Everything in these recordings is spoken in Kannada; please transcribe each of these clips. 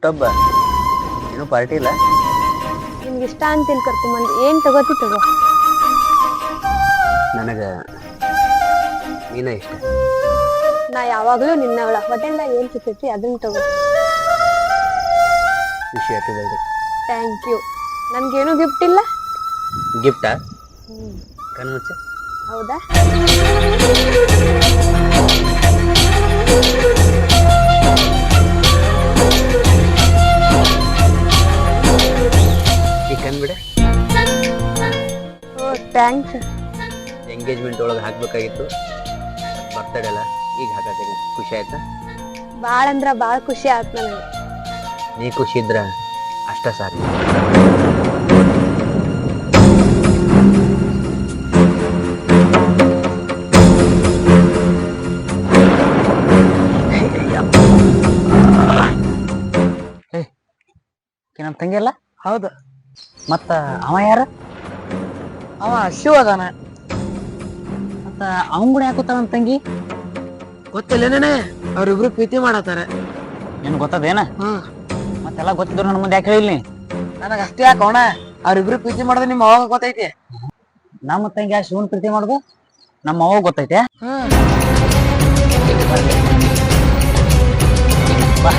ಊಟಬ್ಬ? ಏನು ಪಾರ್ಟಿ ಇಲ್ಲ. ನಿಮ್ಗೆ ಇಷ್ಟ ಅಂತಿಲ್ ಕರ್ಕೊಂಬಂದು. ಏನ್ ತಗೋತಿ ತಗೋ. ನನಗೆ ನೀನೇ ಇಷ್ಟ. ನಾ ಯಾವಾಗ್ಲೂ ನಿನ್ನವಳ. ಏನು ಏನ್ ಸಿಗ್ತೈತಿ ಅದನ್ನ ತಗೋ. ಖುಷಿ ಆಗ್ತಿದೆ ಥ್ಯಾಂಕ್ ಯು ನನ್ಗೇನು ಗಿಫ್ಟ್ ಇಲ್ಲ? ಗಿಫ್ಟಾ ಕಣ್ಮುಚ್ಚೆ ಹೌದಾ? ಕಣ್ ಬಿಡ. ಓ ಥ್ಯಾಂಕ್ಸ್ ಎಂಗೇಜ್ಮೆಂಟ್ ಒಳಗೆ ಹಾಕ್ಬೇಕಾಗಿತ್ತು. ಬರ್ತಡೇ ಅಲ್ಲ ಈಗ ಹಾಕತ್ತೀನಿ ಖುಷಿ ಆಯ್ತಾ? ಬಾಳ ಅಂದ್ರ ಬಾಳ ಖುಷಿ ಆಯ್ತು ನನಗೆ. ನೀ ಖುಷಿ ಇದ್ರ ಅಷ್ಟ ಸಾಕು ನಮ್ಮ ತಂಗಿ ಅಲ್ಲ? ಹೌದು. ಮತ್ತ ಅವ ಯಾರ? ಅವ ಶಿವ ಅದಾನ. ಮತ್ತ ಅವನ್ ಯಾಕೋತಾಳ ನಮ್ಮ ತಂಗಿ? ಗೊತ್ತಿಲ್ಲೇನೇ ಅವ್ರಿಬ್ರು ಪ್ರೀತಿ ಮಾಡತ್ತಾರ. ನಿನ್ ಗೊತ್ತದೇನ? ಹ್ಮ್ ಮತ್ತೆಲ್ಲ ಗೊತ್ತಿದ್ರು ನನ್ ಮುಂದೆ ಯಾಕೆ ಹೇಳಿ ನನಗ ಅಷ್ಟೇ ಯಾಕೋಣ ಅವ್ರಿಬ್ರು ಪ್ರೀತಿ ಮಾಡೋದು ನಿಮ್ಮ ಅವಾಗ ಗೊತ್ತೈತಿ. ನಮ್ಮ ತಂಗಿ ಆ ಶಿವನ್ ಪ್ರೀತಿ ಮಾಡುದು ನಮ್ಮ ಅವಾಗ ಗೊತ್ತೈತೆ? ಹ್ಮ್ ಬಾ.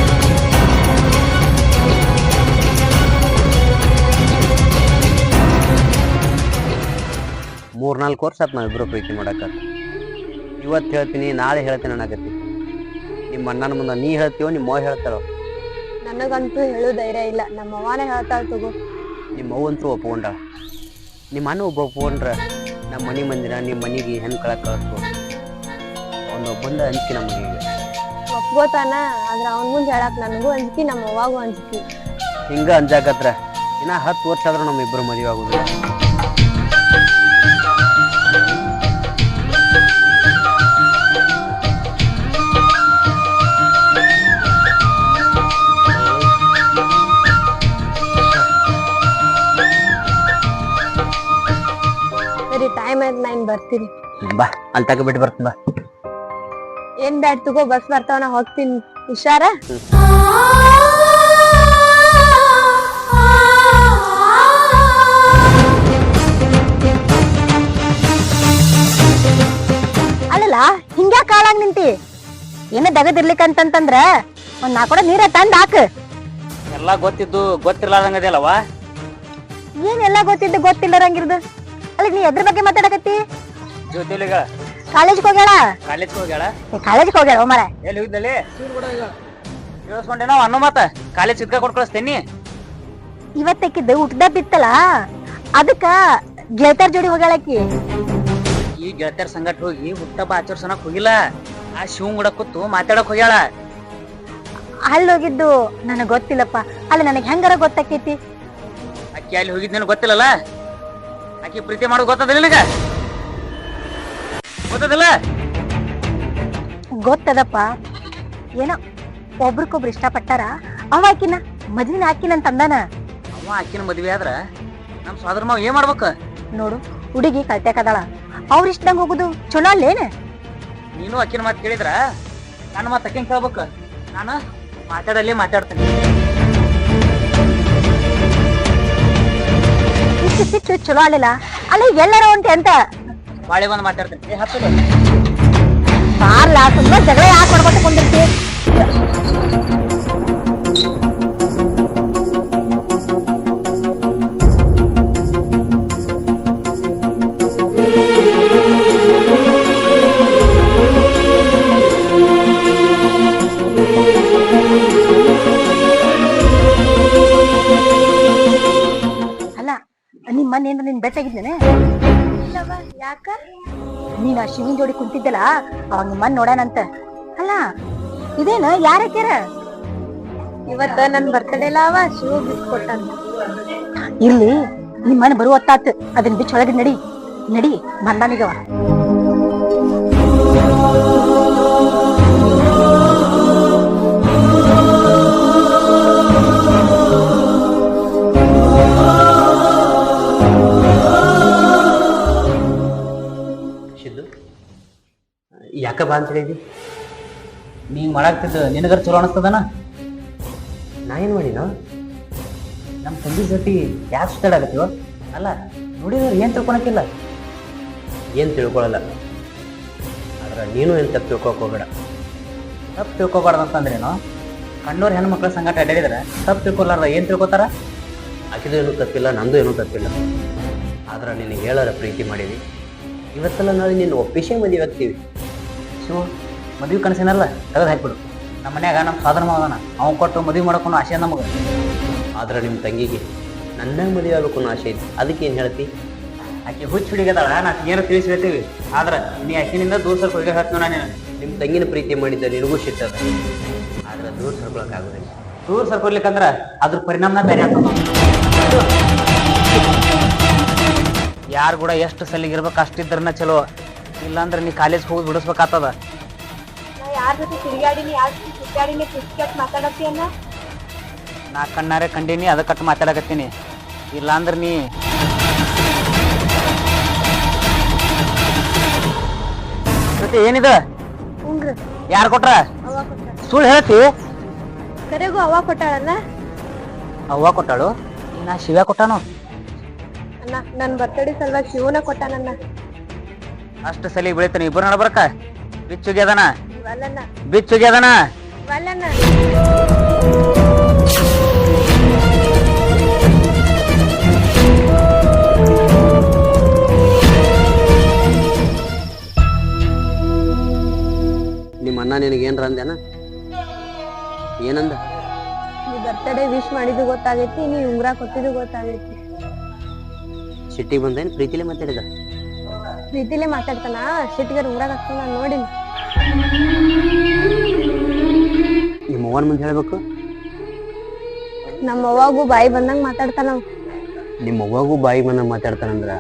ಮೂರ್ನಾಲ್ಕು ವರ್ಷ ಆಯ್ತು ನಾವಿಬ್ರು ಪ್ರೀತಿ ಮಾಡಕ ಇವತ್ತು ಹೇಳ್ತೀನಿ ನಾಳೆ ಹೇಳ್ತೀನಿ ಅನ್ನಕತ್ತಿ. ನಿಮ್ಮ ಅಣ್ಣನ ಮುಂದೆ ನೀ ಹೇಳ್ತೀವೋ ನಿಮ್ಮ ಅವ್ವ ಹೇಳ್ತಾರೋ ನನಗಂತೂ ಹೇಳೋ ಧೈರ್ಯ ಇಲ್ಲ. ನಮ್ಮ ಅವ್ವನೇ ಹೇಳ್ತಾಳ ತಗೋ. ನಿಮ್ಮ ಅವ್ವಂತೂ ಒಪ್ಕೊಂಡ. ನಿಮ್ಮ ಅಣ್ಣ ಒಬ್ಬ ಒಪ್ಕೊಂಡ್ರ ನಮ್ಮ ಮನೆ ಮಂದಿರ ನಿಮ್ಮ ಮನೆಗೆ ಹೆಣ್ಣು ಕಳಕ್ ಕಳಿಸ್ಬೋದು ಅವನೊಬ್ಬಂದ ಅಂಜಿಕೆ ನಮಗೆ ಮನೆಗೆ. ಒಪ್ಕೋತಾನ ಆದ್ರೆ ಅವನ ಮುಂದೆ ಹೇಳಕ್ ನನಗೂ ಅಂಜಿಕೆ ನಮ್ಮ ಅವ್ವಾಗೂ ಅಂಜಿಕೆ. ಹಿಂಗ ಅಂಜಾಕತ್ರ. ಇನ್ನ ಹತ್ತು ವರ್ಷ ಆದ್ರೂ ನಮ್ಮ ಇಬ್ಬರು ಮದುವೆ ಆಗುದಿಲ್ಲ. ಬಾ ಅಲ್ಲಿ ತಗ ಬಿಟ್ಟು ಬರ್ತೀನಿ ಬಾ. ಏನ್ ಬ್ಯಾಡ್ ತಗೋ ಬಸ್ ಬರ್ತಾವ ನಾ ಹೋಗ್ತೀನಿ. ಹುಷಾರ? ಅಲ್ಲಲ್ಲ ಹಿಂಗ್ಯಾ ಕಾಲಾಗ್ ನಿಂತಿ? ಏನ ದಗದಿರ್ಲಿಕ್ಕಂತಂದ್ರ ಒಂದ್ ನಾಲ್ಕೊಡ ನೀರ ತಂದ್ ಹಾಕ. ಎಲ್ಲ ಗೊತ್ತಿದ್ದು ಗೊತ್ತಿರ್ಲಾರ್ದಂಗದಲ್ಲವ ಏನೆಲ್ಲ ಗೊತ್ತಿದ್ದು ಗೊತ್ತಿಲ್ಲರಂಗಿರ್ದು ಅಲ್ಲಿ ನೀ ಎದ್ರ ಬಗ್ಗೆ ಮಾತಾಡಕತ್ತಿ? ಜೊತೆಲಿಗಳ ಕಾಲೇಜ್ಗೆ ಹೋಗ್ಯಾಳ? ಕಾಲೇಜ್ ಹೋಗ್ಯಾಳ? ಕಾಲೇಜ್ಗೆ ಹೋಗ್ಯಾಳ ಓ ಮರ ಎಲ್ಲಿ ಹೋಗಿದ್ದಲ್ಲಿ? ಕೇಳಿಸ್ಕೊಂಡೆ ನಾವು ಅನ್ನೋ ಮಾತ ಕಾಲೇಜ್ ಸಿದ್ಕ ಕೊಟ್ಟು ಕಳಿಸ್ತೇನಿ. ಇವತ್ತಕ್ಕಿದ್ದು ಊಟದ ಬಿತ್ತಲ್ಲ? ಅದಕ್ಕ ಗೆಳತಾರ ಜೋಡಿ ಹೋಗ್ಯಾಳಕಿ ಈ ಗೆಳತಿಯರ ಸಂಗಟ ಹೋಗಿ ಹುಟ್ಟಬ್ಬ ಆಚರಿಸೋಣಕ್ ಹೋಗಿಲ್ಲ. ಆ ಶಿವನ್ ಕೂಡ ಕೂತು ಮಾತಾಡಕ್ ಹೋಗ್ಯಾಳ. ಅಲ್ಲಿ ಹೋಗಿದ್ದು ನನಗ್ ಗೊತ್ತಿಲ್ಲಪ್ಪ. ಅಲ್ಲಿ ನನಗ್ ಹೆಂಗಾರ ಗೊತ್ತಾಕೈತಿ? ಅಕ್ಕಿ ಅಲ್ಲಿ ಹೋಗಿದ್ ಗೊತ್ತಿಲ್ಲಲ್ಲ? ಆಕಿ ಪ್ರೀತಿ ಮಾಡೋದು ಗೊತ್ತದಿಲ್ಲ ನಿನಗ? ಗೊತ್ತದಿಲ್ಲ? ಗೊತ್ತದಪ್ಪ. ಏನೋ ಒಬ್ರಿಗೊಬ್ರು ಇಷ್ಟಪಟ್ಟಾರ? ಅವ ಆಕಿನ ಮದ್ವಿನ ಆಕಿನ ಅಂತ ಅಂದಾನ? ಅವ ಆಕಿನ ಮದ್ವೆ ಆದ್ರ ನಮ್ ಸೋದರ ಮಾವ ಏನ್ ಮಾಡ್ಬೇಕ? ನೋಡು ಹುಡುಗಿ ಕಳ್ತ್ಯಾಕದಾಳ. ಅವ್ರ ಇಷ್ಟದಂಗ ಹೋಗುದು ಚಲೋ ಅಲ್ಲೇನ? ನೀನು ಆಕಿನ ಮಾತು ಕೇಳಿದ್ರ ನನ್ನ ಮಾತು ಅಕ್ಕಿನ ಕೇಳ್ಬೇಕು. ನಾನು ಮಾತಾಡಲ್ಲೇ ಮಾತಾಡ್ತೇನೆ. ಇಷ್ಟು ಸಿಟ್ಟು ಚಲೋ ಅಲ್ಲಿಲ್ಲ. ಅಲ್ಲ ಎಲ್ಲಾರ ಹೊಂಟೆ ಅಂತ. ಬಾಳೆ ಬಂದು ಮಾತಾಡ್ತೇನೆ. ಏ ಹತ್ತಲು ಲಾಸ್ಟ್ ತುಂಬಾ ಜಗಳ ಯಾಕೆ ಮಾಡ್ಕೊಂಡು ಕುಂದಿರ್ತಿ? ಶಿವನ್ ಜೋಡಿ ಕುಂತಿದ್ದಲ್ಲ ಅವಾಗ ನಿಮ್ಮ ನೋಡಾನಂತ ಅಲ್ಲ ಇದೇನ ಯಾರ ಕೇರ? ಇವತ್ತ ನನ್ ಬರ್ತಡೇ ಇಲ್ಲ ಅವ ಶಿವ ಗಿಫ್ಟ್ ಇಲ್ಲಿ ನಿಮ್ಮನ್ ನಿಮ್ ಮನ್ ಬರುವತ್ತಾತ್ ಅದನ್ ಬಿಚ್ಚ ಒಳಗೆ ನಡಿ. ನಡಿ ಬಂದಾನಿಗವ ಬಾ ಅಂತ ಹೇಳಿದಿ ನೀ ಮಾಡಾಕ್ತಿದ್ದು ನಿನಗರ್ ಚಲೋ ಅನಸ್ತದನ? ನಾ ಏನು ಮಾಡಿನೋ? ನಮ್ಮ ತಂದೆ ಜೊತೆ ಯಾಕೆ ಸುತ್ತಾಡಕತ್ತೀವೋ ಅಲ್ಲ ನೋಡಿದ್ರೆ ಏನು ತಿಳ್ಕೊಳಕಿಲ್ಲ? ಏನು ತಿಳ್ಕೊಳ್ಳಲ್ಲ ಆದ್ರೆ ನೀನು ಏನು ತಪ್ಪು ತಿಳ್ಕೊಕ್ ಹೋಗ್ಬೇಡ. ತಪ್ಪು ತಿಳ್ಕೊಬಾರ್ದು ಅಂತಂದ್ರೇನು? ಕಣ್ಣೂರ್ ಹೆಣ್ಮಕ್ಳ ಸಂಗಟ ಅಡ್ಡಾಡಿದ್ರೆ ತಪ್ಪು ತಿಳ್ಕೊಲಾರ್ದ ಏನು ತಿಳ್ಕೊತಾರ? ಆಕಿದು ಏನೂ ತಪ್ಪಿಲ್ಲ ನಂದು ಏನೂ ತಪ್ಪಿಲ್ಲ. ಆದ್ರೆ ನಿನಗೆ ಹೇಳೋರ ಪ್ರೀತಿ ಮಾಡಿದಿ. ಇವತ್ತೆಲ್ಲ ನಾಳೆ ನಿನ್ನ ಒಪ್ಪಿಸೇ ಮದುವೆ ಆಗ್ತೀವಿ ಶಿವ ಮದುವೆ ಕನಸಿನಲ್ಲ ತೆಗೆದು ಹಾಕ್ಬಿಡು. ನಮ್ಮ ಮನ್ಯಾಗ ನಮ್ಮ ಸಾಧನ ಮಾವನ ಅವ್ನು ಕೊಟ್ಟು ಮದುವೆ ಮಾಡೋಕ್ಕೂ ಆಸೆ ನಮಗೆ. ಆದ್ರೆ ನಿಮ್ಮ ತಂಗಿಗೆ ನನ್ನ ಮದುವೆ ಆಗಬೇಕು ಅನ್ನೋ ಆಸೆ ಐತಿ. ಅದಕ್ಕೆ ಏನು ಹೇಳ್ತಿ? ಆಕೆ ಹುಚ್ಚು ಹಿಡಿಗದಾಳ ನಾ ಏನು ತಿಳಿಸಿ ಹೇಳ್ತೀವಿ ಆದ್ರೆ ನೀ ಆಕಿನಿಂದ ದೂರ ಸ್ವಲ್ಪ ಹೋಗಿ ಹಾಕ್ತೀವಿ ನಾನು. ನಿಮ್ಮ ತಂಗಿನ ಪ್ರೀತಿ ಮಾಡಿದ್ದ ನಿನಗೂ ಸಿಟ್ಟದ ಆದ್ರೆ ದೂರ ಸರ್ಕೊಳಕ್ಕಾಗೋದಿಲ್ಲ ದೂರ ಸರ್ಕೊಳ್ಲಿಕ್ಕಂದ್ರೆ ಅದ್ರ ಪರಿಣಾಮನ ಬೇರೆ ಆಗ್ತದೆ. ಯಾರು ಕೂಡ ಎಷ್ಟು ಸಲಿಗಿರ್ಬೇಕು ಅಷ್ಟಿದ್ರನ್ನ ಚಲೋ. ಇಲ್ಲಾಂದ್ರೆ ನೀ ಕಾಲೇಜ್ ಹೋಗಿ ಬಿಡಿಸ್ಬೇಕಾಗ್ತದ. ನಾ ಯಾರ ಜೊತೆ ತಿರುಗಾಡಿನಿ ಯಾರ ಜೊತೆ ಸುತ್ತಾಡಿನಿ ಕ್ರಿಕೆಟ್ ಮಾತಾಡತ್ತೀಯನ್ನ? ನಾ ಕಣ್ಣಾರೆ ಕಂಡೀನಿ ಅದಕ್ಕಟ್ಟು ಮಾತಾಡಕತ್ತೀನಿ. ಇಲ್ಲಾಂದ್ರೆ ನೀ ಏನಿದ ಏನಿದೆ? ಹ್ಞೂ ಯಾರು ಕೊಟ್ರ? ಅವ ಕೊಟ್ಟ ಸುಳ್ಳು ಹೇಳ್ತಿ? ಕರೆಗೂ ಅವ ಕೊಟ್ಟಾಳಲ್ಲ? ಅವ್ವ ಕೊಟ್ಟಾಳು? ನಾ ಶಿವ ಕೊಟ್ಟಾನು? ಅಣ್ಣ ನನ್ನ ಬರ್ತಡೇ ಸಲುವಾಗಿ ಶಿವನ ಕೊಟ್ಟಾನನ್ನ ಅಷ್ಟು ಸಲಿ ಬೆಳಿತಾನೆ. ಇಬ್ಬರು ನಡ್ಬರ್ಕ? ಬಿಚ್ಚುಗ್ಯದನ? ಬಿಚ್ಚು ಬಿಚ್ಚುಗ್ಯದನ? ನಿಮ್ಮ ಅಣ್ಣ ನಿನಗೆ ಏನ್ರ ಅಂದೇನ ಏನಂದ? ನೀ ಬರ್ತಡೇ ವಿಶ್ ಮಾಡಿದ್ದು ಗೊತ್ತಾಗೈತಿ ನೀ ಉಂಗ್ರ ಕೊಟ್ಟಿದ್ದು ಗೊತ್ತಾಗೈತಿ. ಸಿಟ್ಟಿಗೆ ಬಂದೇನು? ಪ್ರೀತಿಲೇ ಮಾತಾಡಿದ? ಪ್ರೀತಿಲೇ ಮಾತಾಡ್ತಾನ? ಶೆಟ್ಟಿಗಾರ ಊರಾಗ ಹಾಕ್ತಾನ ನಾನು ನೋಡಿನಿ ನಿಮ್ಮ ಅವ್ವನ ಮುಂದೆ ಹೇಳ್ಬೇಕು? ನಮ್ಮ ಅವ್ವಾಗೂ ಬಾಯಿ ಬಂದಂಗ ಮಾತಾಡ್ತಾನ ಅವ. ನಿಮ್ಮ ಅವ್ವಗೂ ಬಾಯಿ ಮನ ಮಾತಾಡ್ತಾನಂದ್ರ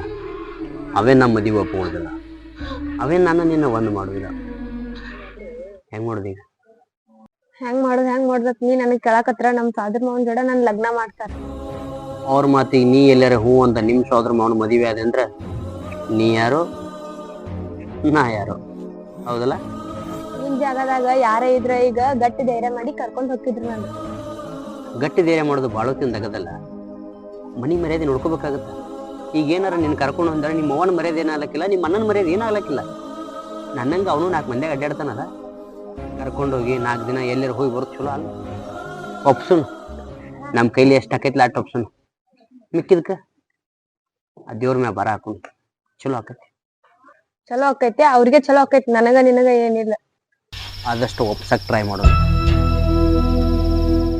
ಅವೇ ನಮ್ಮ ಮದುವೆ ಹೋಗಿಲ್ಲ ಅವೇ ನಾನು ನಿನ್ನ ಒಂದು ಮಾಡುವುದಿಲ್ಲ ಹೆಂಗ್ ಮಾಡುದೀಗ ಹೆಂಗ್ ಮಾಡೋದ್ ಹೆಂಗ್ ಮಾಡ್ಬೇಕ್? ನೀ ನನಗ್ ಕೇಳಾಕತ್ರ ನಮ್ ಸಾದ್ರ ಮಾವನ್ ಜೋಡ ನನ್ ಲಗ್ನ ಮಾಡ್ತಾರ. ಅವ್ರ ಮಾತಿಗೆ ನೀ ಎಲ್ಲಾರ ಹೂ ಅಂತ ನಿಮ್ಮ ಸೋದರ ಮಾವನ ಮದುವೆ ಆದ ಅಂದ್ರ ನೀ ಯಾರೋ? ನಾ ಯಾರು? ಹೌದಲ್ಲ? ನಿಮ್ ಜಾಗದಾಗ ಯಾರೇ ಇದ್ರ ಈಗ ಗಟ್ಟಿ ಧೈರ್ಯ ಮಾಡಿ ಕರ್ಕೊಂಡು ಹೋಗ್ತಿದ್ರು ನಾನು. ಗಟ್ಟಿ ಧೈರ್ಯ ಮಾಡೋದು ಭಾಳ ತಿಂದಾಗದಲ್ಲ ಮನಿ ಮರ್ಯಾದೆ ನೋಡ್ಕೋಬೇಕಾಗತ್ತ. ಈಗ ಏನಾರ ನಿನ್ನ ಕರ್ಕೊಂಡು ಅಂದ್ರೆ ನಿಮ್ಮ ಅವನ ಮರ್ಯಾದೆ ಏನಾಗಲಿಕ್ಕಿಲ್ಲ ನಿಮ್ಮ ಅಣ್ಣನ ಮರ್ಯಾದೆ ಏನಾಗಲಿಕ್ಕಿಲ್ಲ ನನ್ನಂಗೆ ಅವನು ನಾಲ್ಕು ಮಂದಿಯಾಗ ಅಡ್ಡಾಡ್ತಾನಲ್ಲ. ಕರ್ಕೊಂಡೋಗಿ ನಾಲ್ಕು ದಿನ ಎಲ್ಲರೂ ಹೋಗಿ ಬರೋದು ಚಲೋ ಅಲ್ಲ. ಒಪ್ಸುನು. ನಮ್ಮ ಕೈಲಿ ಎಷ್ಟು ಆಕೈತಿಲ್ಲ ಅಷ್ಟು ಒಪ್ಸುನು. ಮಿಕ್ಕಿದ್ಕ? ಆ ದೇವ್ರ ಮ್ಯಾಗ ಬರ ಹಾಕೊಂಡು ಚಲೋ ಆಕೈತಿ. ಚಲೋ ಆಕೈತಿ ಅವ್ರಿಗೆ ಚಲೋ ಆಕೈತಿ ನನಗ ನಿನಗ ಏನಿಲ್ಲ. ಆದಷ್ಟು ಒಪ್ಸಕ್ ಟ್ರೈ ಮಾಡೋದು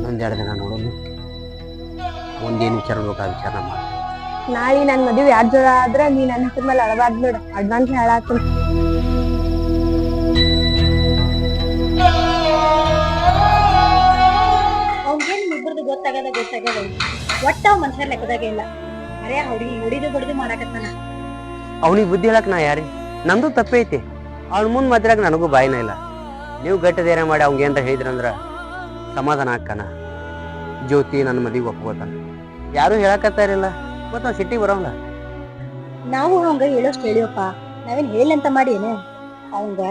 ಒಂದೆರಡು ದಿನ ನೋಡೋಣ. ಒಂದೇನು ವಿಚಾರ ಬೇಕಾದ ವಿಚಾರ ಮಾಡಿ. ನಾಳೆ ನನ್ ಮದುವೆ ಯಾರ್ ಜೋರ ಆದ್ರೆ ನೀ ನನ್ನ ಹೆಸರ ಮೇಲೆ ಅಳಬಾರ್ದು ನೋಡ. ಅಡ್ವಾನ್ಸ್ ಹೇಳಾತು ಅವ್ನಿಗೇನ್ ಇಬ್ಬರದು ಗೊತ್ತಾಗದ ಗೊತ್ತಾಗದ. ಒಟ್ಟ ಅವ್ ಮನುಷ್ಯರ ಲೆಕ್ಕದಾಗ ಇಲ್ಲ. ಅರೆ ಹುಡುಗಿ ಹೊಡಿದು ಬಡಿದು ಮಾಡಾಕತ್ತಾನ. ಅವನಿಗೆ ಬುದ್ಧಿ ಹೇಳಕ್ ನಾ ಯಾರಿ? ನಂದು ತಪ್ಪೈತಿ. ಅವ್ನ ಮುಂದೆ ಮಾತಾಡಕ್ ನನಗೂ ಬಾಯಿನ ಇಲ್ಲ. ನೀವು ಗಟ್ಟಿ ಧೈರ್ಯ ಮಾಡಿ ಅವ್ಗೆ ಏನ್ರ ಹೇಳಿದ್ರಂದ್ರ ಸಮಾಧಾನ ಹಾಕನ ಜ್ಯೋತಿ ನನ್ನ ಮದಿಗೆ ಒಪ್ಕೋತಾನ. ಯಾರು ಹೇಳಕತ್ತಾರಿಲ್ಲ ಮತ್ತ ನಾವು ಸಿಟ್ಟಿಗೆ ಬರೋಲ್ಲ ನಾವು ಅವಂಗ ಹೇಳೋಷ್ಟು ಹೇಳಿವಪ್ಪ. ನಾವೇನ್ ಹೇಳಂತ ಮಾಡಿ ಏನು ಅವಂಗ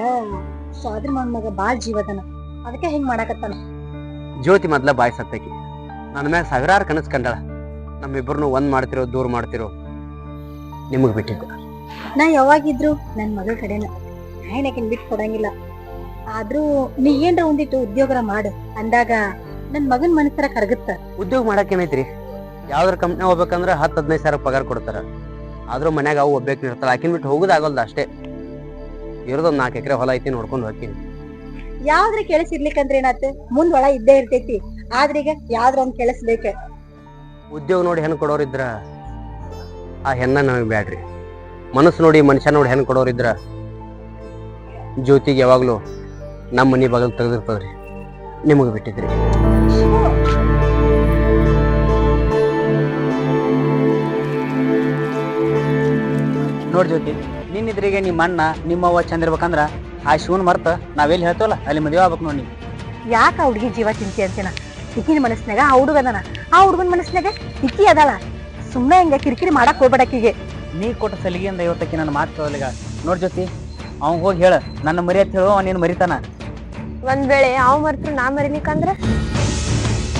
ಸ್ವಾದ್ರ ಮಗ ಬಾಳ್ ಜೀವದನ ಅದಕ್ಕೆ ಹೆಂಗ್ ಮಾಡಾಕತ್ತಾನ? ಜ್ಯೋತಿ ಮೊದ್ಲ ಬಾಯ್ ಸತ್ತಕಿ ನನ್ನ ಮ್ಯಾಗ ಸಾವಿರಾರು ಕನಸು ಕಂಡಳ. ನಮ್ಮಿಬ್ಬರನ್ನು ಒಂದ್ ಮಾಡ್ತಿರೋ ದೂರ ಮಾಡ್ತಿರೋ ನಿಮಗ್ ಬಿಟ್ಟಿದ್ದ. ನಾ ಯಾವಾಗಿದ್ರು ನನ್ ಮಗಳ ಕಡೆನ. ನಾಯನಕಿನ್ ಬಿಟ್ಟು ಕೊಡಂಗಿಲ್ಲ. ಆದ್ರೂ ನೀ ಏನ್ರ ಒಂದಿತ್ತು ಉದ್ಯೋಗರ ಮಾಡು. ಅಂದಾಗ ನನ್ ಮಗನ್ ಮನಸ್ಸರ ಕರಗುತ್ತ. ಉದ್ಯೋಗ ಮಾಡಕ್ ಏನೈತ್ರಿ? ಯಾವ್ದಾರ ಕಂಪ್ನಿ ಹೋಗ್ಬೇಕಂದ್ರ ಹತ್ತು ಹದಿನೈದು ಸಾವಿರ ಪಗಾರ ಕೊಡ್ತಾರ. ಆದ್ರೂ ಮನ್ಯಾಗ ಅವು ಒಬ್ಬೇಕು ಇರ್ತಾರ ಆಕಿನ್ ಬಿಟ್ಟು ಹೋಗುದಾಗಲ್ದ ಅಷ್ಟೇ. ಇರೋದೊಂದ್ ನಾಲ್ಕು ಎಕರೆ ಹೊಲ ಐತಿ ನೋಡ್ಕೊಂಡು ಹೋಗ್ತೀನಿ. ಯಾವ್ದ್ರ ಕೆಲಸ ಇರ್ಲಿಕ್ಕಂದ್ರ ಏನಾತ? ಮುಂದ್ ಒಳ ಇದ್ದೇ ಇರ್ತೈತಿ. ಆದ್ರೀಗ ಯಾವ್ದ್ರ ಒಂದ್ ಕೆಲಸ ಬೇಕ? ಉದ್ಯೋಗ ನೋಡಿ ಹೆಣ್ಣು ಕೊಡೋರಿದ್ರ ಆ ಹೆಣ್ಣ ನಮಗೆ ಬ್ಯಾಡ್ರಿ. ಮನಸ್ಸು ನೋಡಿ ಮನುಷ್ಯ ನೋಡಿ ಹೆಣ್ಣು ಕೊಡೋರಿದ್ರ ಜ್ಯೋತಿಗೆ ಯಾವಾಗಲೂ ನಮ್ಮ ಮನಿ ಬಾಗಿಲು ತೆಗೆದಿರ್ತದ್ರಿ. ನಿಮಗೆ ಬಿಟ್ಟಿದ್ರಿ. ನೋಡಿ ಜ್ಯೋತಿ ನಿನ್ನಿದ್ರಿಗೆ ನಿಮ್ಮ ಅಣ್ಣ ನಿಮ್ಮವ್ವ ಚಂದ ಇರ್ಬೇಕಂದ್ರ ಆ ಶಿವನ್ ಮರ್ತ ನಾವೆಲ್ಲಿ ಹೇಳ್ತೇವಲ್ಲ ಅಲ್ಲಿ ಮದುವೆ ಆಗ್ಬೇಕು ನೋಡಿ ಯಾಕ ಆ ಹುಡ್ಗಿ ಜೀವ ಚಿಂತೆ ಅಂತೀನ? ಇಕ್ಕಿನ ಮನಸ್ಸಿನಾಗ ಆ ಹುಡುಗ ಅದಾನ ಆ ಹುಡುಗನ ಮನಸ್ಸಿನಾಗ ಇಕ್ಕಿ ಅದಲ್ಲ ಸುಮ್ಮನೆ ಹಿಂಗ ಕಿರಿಕಿರಿ ಮಾಡಕ್ ಹೋಗ್ಬೇಡಕ್ಕಿಗೆ ನೀ ಕೊಟ್ಟ ಸಲಿಗೆಯಿಂದ ಇವತ್ತಕ್ಕೆ ನನ್ನ ಮಾತು ಕೇಳಲಿಗ ನೋಡ್ ಜ್ಯೋತಿ ಅವ್ನ್ ಹೋಗಿ ಹೇಳ. ನನ್ನ ಮರಿ ಅಂತ ಹೇಳು ನೀನು ಮರಿತಾನ. ಒಂದ್ ವೇಳೆ ಅವ್ ಮರ್ತ್ರು ನಾ ಮರಿಲಿಕ್ಕಂದ್ರ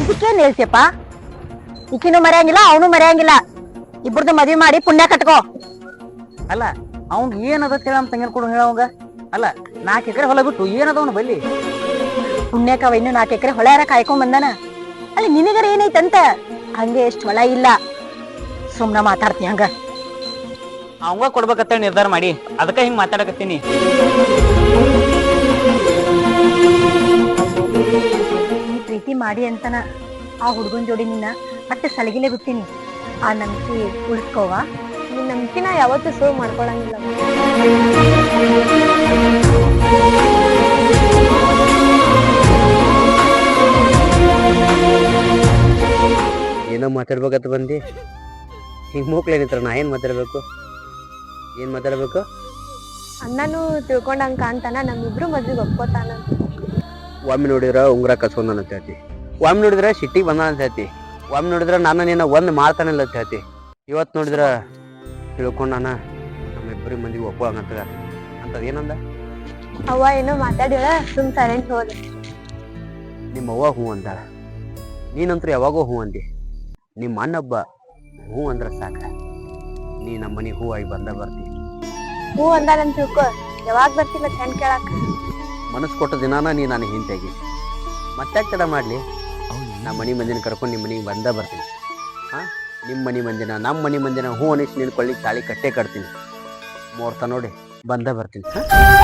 ಇದಕ್ಕೇನ್ ಹೇಳ್ತಿಯಪ್ಪ? ಈಕಿನೂ ಮರೆಯಂಗಿಲ್ಲ ಅವನು ಮರೆಯಂಗಿಲ್ಲ. ಇಬ್ಬರದು ಮದ್ವಿ ಮಾಡಿ ಪುಣ್ಯ ಕಟ್ಕೋ. ಅಲ್ಲ ಅವ್ನ್ ಏನದ ಹೇಳ ನಮ್ಮ ತಂಗಿನ ಕೊಡು ಹೇಳವಂಗ ಅಲ್ಲ ನಾಲ್ಕು ಎಕರೆ ಹೊಲ ಬಿಟ್ಟು ಏನದ ಅವ್ನು ಬಲ್ಲಿ? ಪುಣ್ಯಕವ ಇನ್ನು ನಾಲ್ಕು ಎಕರೆ ಹೊಳೆ ಯಾರ ಕಾಯ್ಕೊಂಡ್ ಬಂದಾನ? ಅಲ್ಲಿ ನಿನಗರ ಏನೈತಂತ? ಹಂಗೆ ಎಷ್ಟು ಹೊಳ ಇಲ್ಲ. ಸುಮ್ನ ಮಾತಾಡ್ತಿ ಹಂಗ. ಅವಂಗ ಕೊಡ್ಬೇಕಂತ ನಿರ್ಧಾರ ಮಾಡಿ. ಅದಕ್ಕ ಹಿಂಗ್ ಮಾತಾಡಕತ್ತೀನಿ. ನೀ ಪ್ರೀತಿ ಮಾಡಿ ಅಂತನ ಆ ಹುಡುಗನ್ ಜೋಡಿ ನಿನ್ನ ಮತ್ತೆ ಸಲಗಿಲೆ ಬಿಡ್ತೀನಿ. ಆ ನಂಬಿಕೆ ಉಳಿಸ್ಕೋವಾ. ನಿನ್ ನಂಬಿಕೆನ ಯಾವತ್ತೂ ಸುಳ್ಳು ಮಾಡ್ಕೊಳಂಗಿಲ್ಲ. ಏನೋ ಮಾತಾಡ್ಬೇಕಂತ ಬಂದಿ. ಹಿಂಗೆ ಮೂಕ್ಲೇನಿತ್ರ ನಾ ಏನು ಮಾತಾಡ್ಬೇಕು? ಏನು ಮಾತಾಡ್ಬೇಕು? ಅಣ್ಣನು ತಿಳ್ಕೊಂಡಂಗ ಕಾಣ್ತಾನ ನಮ್ಮಿಬ್ರು ಮದ್ವೆಗೆ ಒಪ್ಕೋತಾನ. ಒಮ್ಮೆ ನೋಡಿದ್ರ ಉಂಗುರ ಕಸ್ಕೊಂಡ ಅಂತ. ಹೇಳ್ತಿ ಒಮ್ಮೆ ನೋಡಿದ್ರ ಸಿಟ್ಟಿಗೆ ಬಂದ ಅಂತ. ಹೇಳ್ತಿ ಒಮ್ಮೆ ನೋಡಿದ್ರ ನಾನು ನಿನ್ನ ಒಂದು ಮಾಡ್ತಾನಿಲ್ಲ ಅಂತ. ಹೇಳ್ತಿ ಇವತ್ತು ನೋಡಿದ್ರ ತಿಳ್ಕೊಂಡಾನ ನಮ್ಮಿಬ್ಬರಿ ಮಂದಿಗೆ ಒಪ್ಪಂಗಂತ ಅಂತದ ಏನಂದ? ಅವ್ವ ಏನೋ ಮಾತಾಡಿಲ್ಲ ಸುಮ್ ಸೈಲೆಂಟ್ ಹೋದ. ನಿಮ್ಮ ಅವ್ವ ಹೂ ಅಂದಾಳ ನೀನಂತೂ ಯಾವಾಗೋ ಹೂ ಅಂದಿ. ನಿಮ್ಮ ಅಣ್ಣಬ್ಬ ಹೂ ಅಂದ್ರ ಸಾಕ. ನೀ ನಮ್ಮ ಮನೆಗೆ ಹೂ ಆಗಿ ಬಂದ ಬರ್ತಿ. ಹೂ ಅಂದಾನಂತ ತಿಳ್ಕೊ. ಯಾವಾಗ ಬರ್ತಿಲ್ಲ ಹೆಣ್ ಕೇಳಾಕ. ಮನಸ್ಸು ಕೊಟ್ಟ ದಿನಾನ ನೀ ನಾನು ಹಿಂತೆಗಿ ಮತ್ತೆ ತಡ ಮಾಡಲಿ? ನಮ್ಮ ಮನೆ ಮಂದಿನ ಕರ್ಕೊಂಡು ನಿಮ್ಮ ಮನೆಗೆ ಬಂದ ಬರ್ತೀನಿ. ಹಾಂ? ನಿಮ್ಮ ಮನೆ ಮಂದಿನ ನಮ್ಮ ಮನೆ ಮಂದಿನ ಹೂ ಅನಿಸಿ ನಿನ್ನ ಕೊಳ್ಳಿಗೆ ತಾಳಿ ಕಟ್ಟೆ ಕಟ್ತೀನಿ. ಮುಹೂರ್ತ ನೋಡಿ ಬಂದ ಬರ್ತೀನಿ. ಹಾಂ?